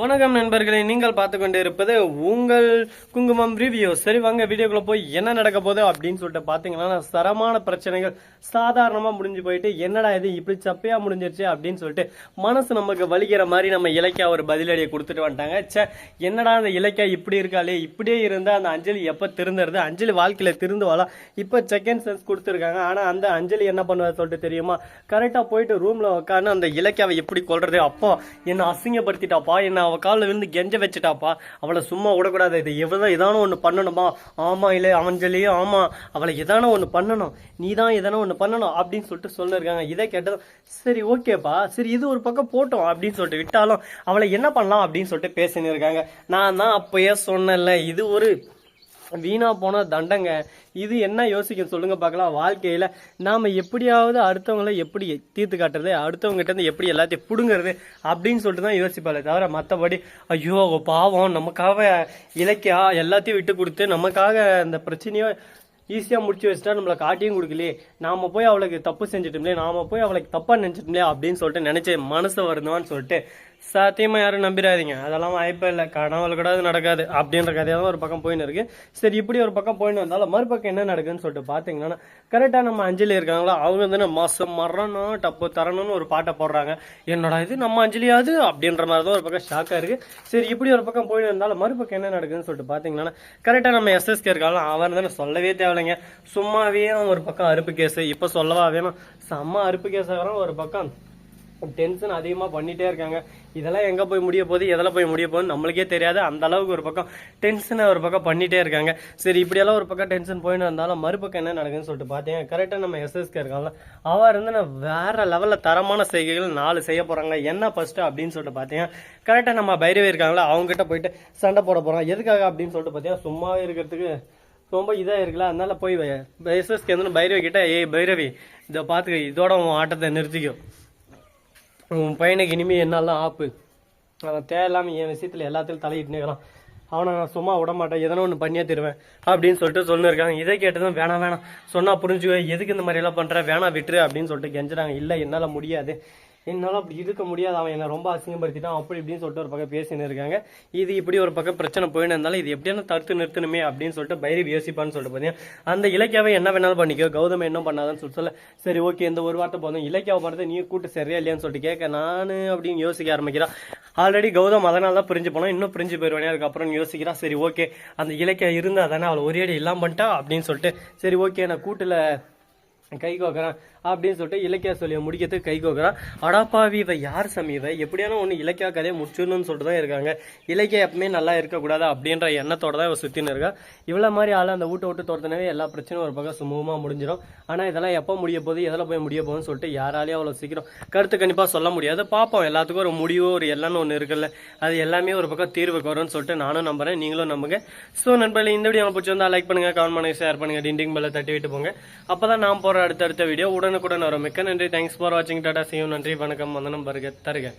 வணக்கம் நண்பர்களே நீங்கள் பார்த்து கொண்டு இருப்பது உங்கள் குங்குமம் ரிவ்யூ சரி வாங்க வீடியோக்குள்ளே போய் என்ன நடக்க போகுது அப்படின்னு சொல்லிட்டு பார்த்தீங்கன்னா சரமான பிரச்சனைகள் சாதாரணமாக முடிஞ்சு போயிட்டு என்னடா இது இப்படி சப்பையாக முடிஞ்சிருச்சு அப்படின்னு சொல்லிட்டு மனசு நமக்கு வலிக்கிற மாதிரி நம்ம இலக்கியா ஒரு பதிலடியை கொடுத்துட்டு வந்துட்டாங்க. சே என்னடா அந்த இலக்கியா இப்படி இருக்காளே இப்படியே இருந்தால் அந்த அஞ்சலி எப்போ திருந்துறது? அஞ்சலி வாழ்க்கையில் திருந்துவாளா? இப்போ செகண்ட் சென்ஸ் கொடுத்துருக்காங்க. ஆனால் அந்த அஞ்சலி என்ன பண்ணுவா சொல்லிட்டு தெரியுமா? கரெக்டாக போயிட்டு ரூமில் உட்காந்து அந்த இலக்கியாவை எப்படி கொள்றது அப்போ என்னை அசிங்கப்படுத்திட்டாப்பா என்ன அவ காலில் விழுந்து கெஞ்ச வச்சுட்டாப்பா. அவளை சும்மா விடக்கூடாது. இது எவ்வளோ ஏதான ஒன்று பண்ணணுமா? ஆமாம் இல்லை அஞ்சலி ஆமாம் அவளை எதானோ ஒன்று பண்ணணும். நீ தான் எதானோ ஒன்று பண்ணணும் அப்படின்னு சொல்லிட்டு சொல்லிருக்காங்க. இதை கேட்டதும் சரி ஓகேப்பா. சரி இது ஒரு பக்கம் போட்டோம் அப்படின்னு சொல்லிட்டு விட்டாலும் அவளை என்ன பண்ணலாம் அப்படின்னு சொல்லிட்டு பேசின்னு இருக்காங்க. நான் தான் அப்போயே சொன்னேன்ல இது ஒரு வீணா போன தண்டங்க. இது என்ன யோசிக்கும் சொல்லுங்க பார்க்கலாம். வாழ்க்கையில நாம எப்படியாவது அடுத்தவங்களை எப்படி தீர்த்து காட்டுறது அடுத்தவங்க கிட்ட இருந்து எப்படி எல்லாத்தையும் புடுங்கிறது அப்படின்னு சொல்லிட்டு தான் யோசிப்பாளே தவிர மற்றபடி ஐயோ பாவம் நமக்காக இலக்கியா எல்லாத்தையும் விட்டு கொடுத்து நமக்காக அந்த பிரச்சனையோ ஈஸியாக முடிச்சு வச்சுட்டா நம்மளை காட்டியும் கொடுக்கலையே. நாம போய் அவளுக்கு தப்பு செஞ்சுட்டோம்லே நாம போய் அவளுக்கு தப்பாக நினைச்சிட்டோம்லே அப்படின்னு சொல்லிட்டு நினைச்சேன் மனசு வருதுவான்னு சொல்லிட்டு சாத்தியமாக யாரும் நம்பிடாதீங்க அதெல்லாம் வாய்ப்பே இல்லை. கனவுல கூட அது நடக்காது. அப்படின்ற கதையாக தான் ஒரு பக்கம் போயின்னு இருக்கு. சரி இப்படி ஒரு பக்கம் போயின்னு வந்தாலும் மறுபக்கம் என்ன நடக்குதுன்னு சொல்லிட்டு பார்த்தீங்கன்னா கரெக்டாக நம்ம அஞ்சலி இருக்காங்களா? அவங்க வந்து மாதம் மரணம் டப்பு தரணும்னு ஒரு பாட்டை போடுறாங்க. என்னடா இது? நம்ம அஞ்சலியாது? அப்படின்ற மாதிரி தான் ஒரு பக்கம் ஷாக்காக இருக்குது சரி இப்படி ஒரு பக்கம் போயின்னு இருந்தாலும் மறுபக்கம் என்ன நடக்குதுன்னு சொல்லிட்டு பார்த்தீங்கன்னா கரெக்டாக நம்ம எஸ்எஸ்கே இருக்காங்களோ அவன் தானே சொல்லவே தேவையில்லைங்க. சும்மாவே அவன் ஒரு பக்கம் அறுப்பு கேஸு இப்போ சொல்லவா வேணும்? செம்ம அறுப்பு கேஸாக ஒரு பக்கம் டென்ஷன் அதிகமாக பண்ணிட்டே இருக்காங்க. இதெல்லாம் எங்கே போய் முடிய போகுது? எதில் போய் முடிய போகுது நம்மளுக்கே தெரியாது. அந்த அளவுக்கு ஒரு பக்கம் டென்ஷனை ஒரு பக்கம் பண்ணிட்டே இருக்காங்க. சரி இப்படியெல்லாம் ஒரு பக்கம் டென்ஷன் போயின்னு இருந்தாலும் மறுபக்கம் என்ன நடக்குதுன்னு சொல்லிட்டு பார்த்தீங்க கரெக்டாக நம்ம எஸ்எஸ்கே இருக்காங்களா அவர் இருந்து நான் வேறு லெவலில் தரமான செய்கைகள் நாலு செய்ய போகிறாங்க என்ன ஃபஸ்ட்டு அப்படின்னு சொல்லிட்டு பார்த்தீங்கன்னா கரெக்டாக நம்ம பைரவி இருக்காங்களா அவங்ககிட்ட போயிட்டு சண்டை போட போகிறோம் எதுக்காக அப்படின்னு சொல்லிட்டு பார்த்தீங்கன்னா சும்மாவே இருக்கிறதுக்கு ரொம்ப இதாக இருக்குல்ல. அதனால போய் எஸ்எஸ்கே வந்து பைரவி கிட்ட ஏய் பைரவி இதை பார்த்துக்க இதோட உன் ஆட்டத்தை நிறுத்திக்கும் உன் பையனுக்கு இனிமே என்னெல்லாம் ஆப்பு. அவன் தேவையில்லாமல் என் விஷயத்தில் எல்லாத்துலையும் தலையிட்டு நிற்கிறான் அவனை நான் சும்மா விட மாட்டேன். எதனா ஒன்று பண்ணியே தருவேன் அப்படின்னு சொல்லிட்டு சொல்லிருக்காங்க. இதை கேட்டதும் வேணாம் வேணாம். சொன்னால் புரிஞ்சுக்கோ. எதுக்கு இந்த மாதிரி எல்லாம் வேணாம் விட்டுரு அப்படின்னு சொல்லிட்டு கெஞ்சுறாங்க. இல்லை என்னால் முடியாது. என்னால் அப்படி இருக்க முடியாது. அவன் என்னை ரொம்ப அசிங்கப்படுத்திட்டான். அப்படி இப்படின்னு சொல்லிட்டு ஒரு பக்கம் பேசின்னு இருக்காங்க. இது இப்படி ஒரு பக்கம் பிரச்சனை போயின்னு இருந்தாலும் இது எப்படியான தடுத்து நிறுத்தணுமே அப்படின்னு சொல்லிட்டு பைரவி யோசிப்பான்னு சொல்லிட்டு பார்த்தீங்கன்னா அந்த இலக்கியாவை என்ன வேணாலும் பண்ணிக்கோ. கௌதம் என்ன பண்ணாதான்னு சொல்லிட்டு சொல்ல சரி ஓகே இந்த ஒரு வார்த்தை போதும். இலக்கியாவை பண்ணுறது நீ கூட்டு சரியா இல்லையான்னு சொல்லிட்டு கேட்க நான் அப்படின்னு யோசிக்க ஆரம்பிக்கிறான் ஆல்ரெடி கௌதம் அதனால தான் பிரிஞ்சு போனோம் இன்னும் பிரிஞ்சு போயிடுவானே அதுக்கப்புறம் யோசிக்கிறான் சரி ஓகே அந்த இலக்கியம் இருந்தால் தானே அவள் ஒரே அடி இல்லாம பண்ணிட்டா அப்படின்னு சொல்லிட்டு சரி ஓகே நான் கூட்டில் கை கோக்குறான் அப்படின்னு சொல்லிட்டு இலக்கியா சொல்லிய முடிக்கிறதுக்கு கை கோக்குறான் அடாப்பாவி இவ யார் சாமி எப்படியான ஒன்று இலக்கியா கதையை முடிச்சிடணும்னு சொல்லிட்டு தான் இருக்காங்க. இலக்கியம் எப்பவுமே நல்லா இருக்கக்கூடாது அப்படின்ற எண்ணத்தோட தான் இவ சுற்றின்னு இருக்கா. இவ்வளோ மாதிரி ஆள் அந்த வீட்டை விட்டு தோர்த்தனவே எல்லா பிரச்சனையும் ஒரு பக்கம் சுமூகமாக முடிஞ்சிடும் ஆனால் இதெல்லாம் எப்போ முடிய போகுது எதில் போய் முடிய போகுதுன்னு சொல்லிட்டு யாராலையும் அவ்வளோ சீக்கிரம் கருத்து கண்டிப்பாக சொல்ல முடியாது. பார்ப்போம் எல்லாத்துக்கும் ஒரு முடிவு ஒரு எல்லாம்னு ஒன்று இருக்குல்ல. அது எல்லாமே ஒரு பக்கம் தீர்வுக்கு வரும்னு சொல்லிட்டு நானும் நம்புறேன் நீங்களும் நம்புங்க. ஸோ நண்பர்களே இந்த வீடியோ பிடிச்சிருந்தா லைக் பண்ணுங்கள் கமெண்ட் பண்ணுங்கள் ஷேர் பண்ணுங்கள் டிண்டிங் பெல்ல தட்டி விட்டு போங்க. அப்போ தான் நான் போற அடுத்தடுத்த வீடியோ உடனுக்குடன் வரும். மிக்க நன்றி. தேங்க்ஸ் ஃபார் வாட்சிங் டாடா சிவம் நன்றி. வணக்கம். வந்தனம். பருக தருக.